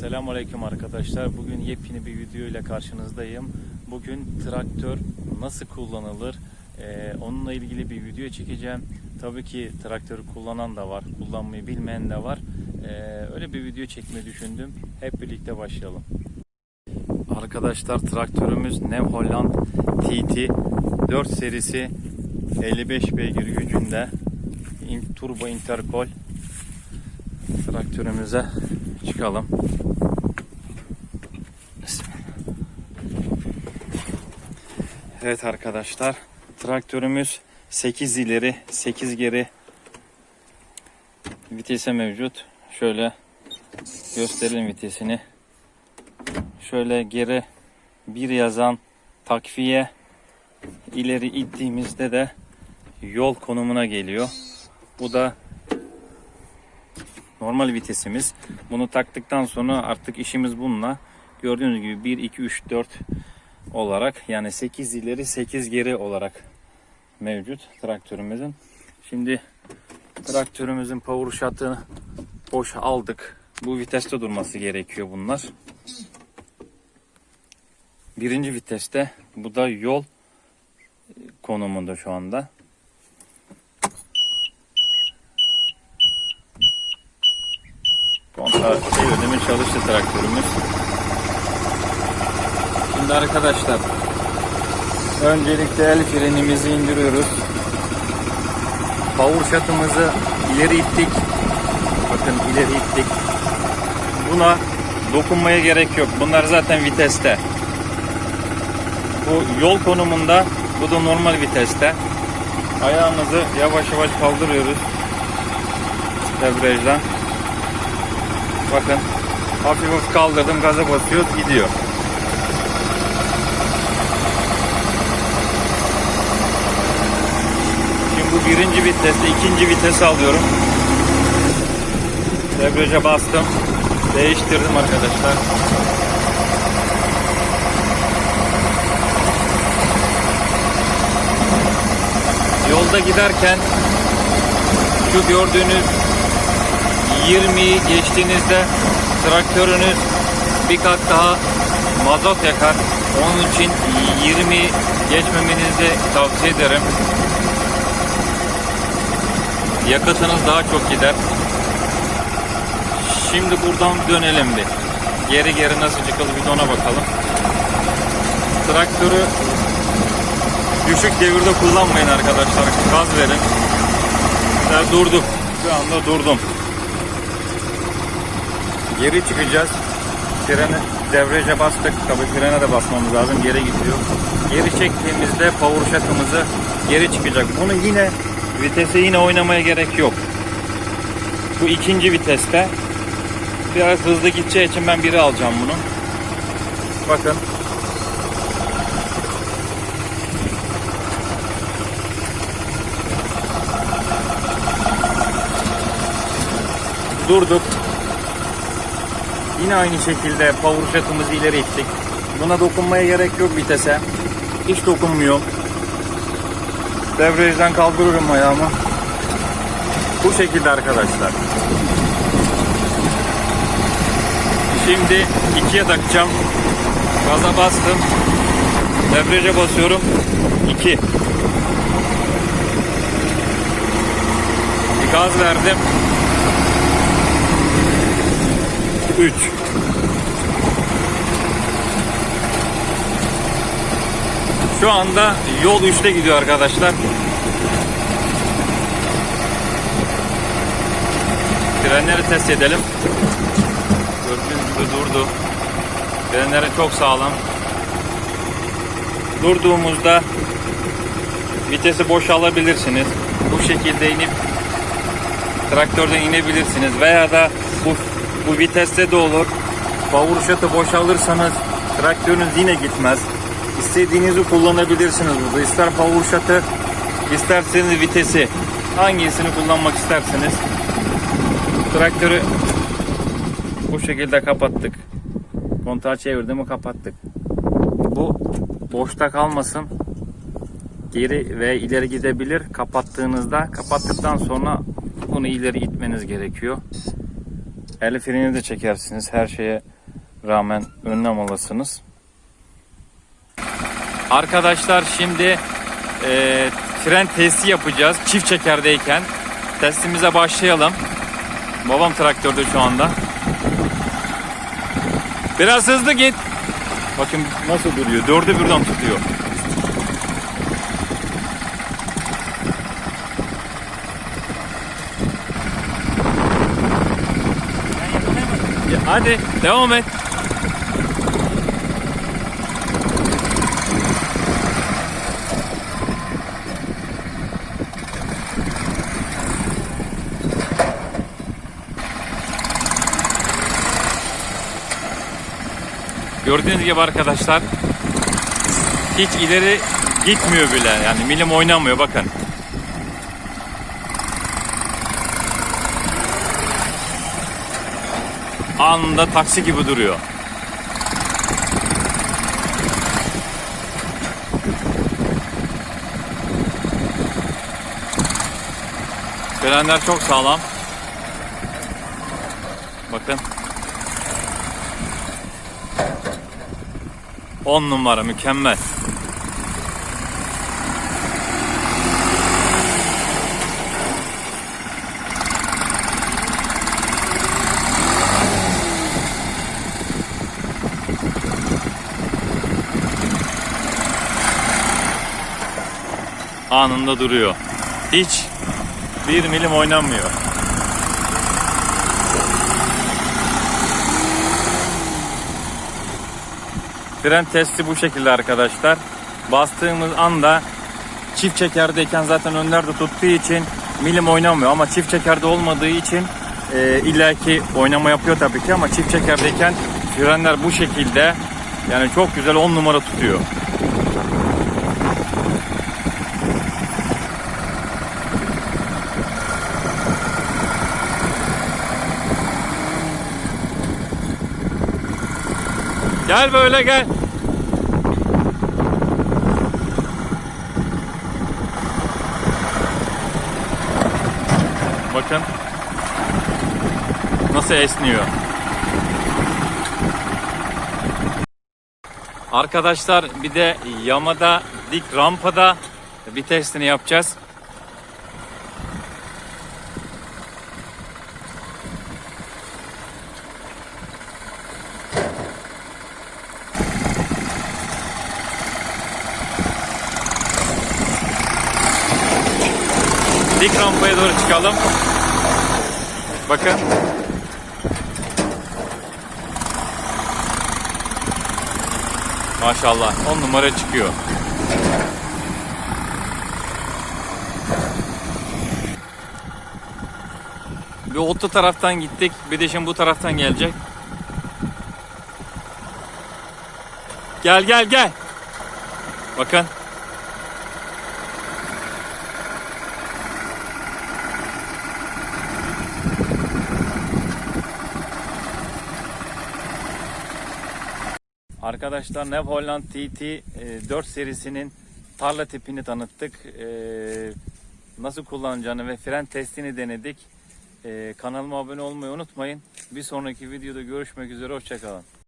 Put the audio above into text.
Selamünaleyküm arkadaşlar. Bugün yepyeni bir video ile karşınızdayım. Bugün traktör nasıl kullanılır? Ee, onunla ilgili bir video çekeceğim. Tabii ki traktörü kullanan da var, kullanmayı bilmeyen de var. Ee, öyle bir video çekmeyi düşündüm. Hep birlikte başlayalım. Arkadaşlar traktörümüz New Holland TT 4 serisi 55 beygir gücünde turbo interkol traktörümüze çıkalım. Evet arkadaşlar traktörümüz 8 ileri 8 geri vitese mevcut. Şöyle gösterelim vitesini. Şöyle geri bir yazan takviye ileri ittiğimizde de yol konumuna geliyor. Bu da normal vitesimiz. Bunu taktıktan sonra artık işimiz bununla. Gördüğünüz gibi 1, 2, 3, 4 olarak yani 8 ileri 8 geri olarak mevcut traktörümüzün. Şimdi traktörümüzün power shot'ını boş aldık. Bu viteste durması gerekiyor bunlar. Birinci viteste bu da yol konumunda şu anda. Çalıştı traktörümüz. Şimdi arkadaşlar öncelikle el frenimizi indiriyoruz. Power shot'ımızı ileri ittik. Bakın ileri ittik. Buna dokunmaya gerek yok. Bunlar zaten viteste. Bu yol konumunda, bu da normal viteste. Ayağımızı yavaş yavaş kaldırıyoruz. Debriyajdan. Bakın hafif hafif kaldırdım gaza basıyoruz gidiyor. Şimdi bu birinci viteste ikinci vitesi alıyorum. Debriyaja bastım. Değiştirdim arkadaşlar. Yolda giderken şu gördüğünüz 20'yi geçtiğinizde traktörünüz bir kat daha mazot yakar. Onun için 20 geçmemenizi tavsiye ederim. Yakıtınız daha çok gider. Şimdi buradan dönelim bir. Geri geri nasıl çıkılır bir de ona bakalım. Traktörü düşük devirde kullanmayın arkadaşlar. Gaz verin. Ben durdum. Şu anda durdum. Geri çıkacağız. Freni devrece bastık. Tabi frene de basmamız lazım. Geri gidiyor. Geri çektiğimizde power shock'ımızı geri çıkacak. Bunu yine vitese yine oynamaya gerek yok. Bu ikinci viteste. Biraz hızlı gideceği için ben biri alacağım bunu. Bakın. Durduk. Yine aynı şekilde power shot'ımızı ileri ittik. Buna dokunmaya gerek yok vitese. Hiç dokunmuyor. Devrejden kaldırıyorum ayağımı. Bu şekilde arkadaşlar. Şimdi ikiye takacağım. Gaza bastım. Debriyaja basıyorum. 2. Bir gaz verdim. 3. Şu anda yol 3'te gidiyor arkadaşlar. Frenleri test edelim. Gördüğünüz gibi durdu. Frenleri çok sağlam. Durduğumuzda vitesi boş alabilirsiniz. Bu şekilde inip traktörden inebilirsiniz veya da bu bu viteste de olur. Power shot'ı boşalırsanız traktörünüz yine gitmez. İstediğinizi kullanabilirsiniz burada. İster power shot'ı, isterseniz vitesi. Hangisini kullanmak isterseniz. Traktörü bu şekilde kapattık. Kontağı çevirdim mi kapattık. Bu boşta kalmasın. Geri ve ileri gidebilir. Kapattığınızda kapattıktan sonra bunu ileri itmeniz gerekiyor. El freni de çekersiniz. Her şeye rağmen önlem alırsınız. Arkadaşlar şimdi e, fren testi yapacağız. Çift çekerdeyken. Testimize başlayalım. Babam traktörde şu anda. Biraz hızlı git. Bakın nasıl duruyor. Dörde birden tutuyor. Hadi devam et. Gördüğünüz gibi arkadaşlar hiç ileri gitmiyor bile. Yani milim oynamıyor bakın. Anında taksi gibi duruyor. Frenler çok sağlam. Bakın. 10 numara mükemmel. Anında duruyor. Hiç bir milim oynamıyor. Fren testi bu şekilde arkadaşlar. Bastığımız anda çift çekerdeyken zaten önlerde tuttuğu için milim oynamıyor ama çift çekerde olmadığı için e, illaki oynama yapıyor tabii ki ama çift çekerdeyken frenler bu şekilde yani çok güzel 10 numara tutuyor. Gel böyle gel. Bakın. Nasıl esniyor. Arkadaşlar bir de yamada dik rampada bir testini yapacağız. Dik rampaya doğru çıkalım. Bakın. Maşallah 10 numara çıkıyor. Bir otu taraftan gittik. Bir de şimdi bu taraftan gelecek. Gel gel gel. Bakın. Arkadaşlar Nev Holland TT e, 4 serisinin tarla tipini tanıttık. E, Nasıl kullanacağını ve fren testini denedik. E, Kanalıma abone olmayı unutmayın. Bir sonraki videoda görüşmek üzere. Hoşçakalın.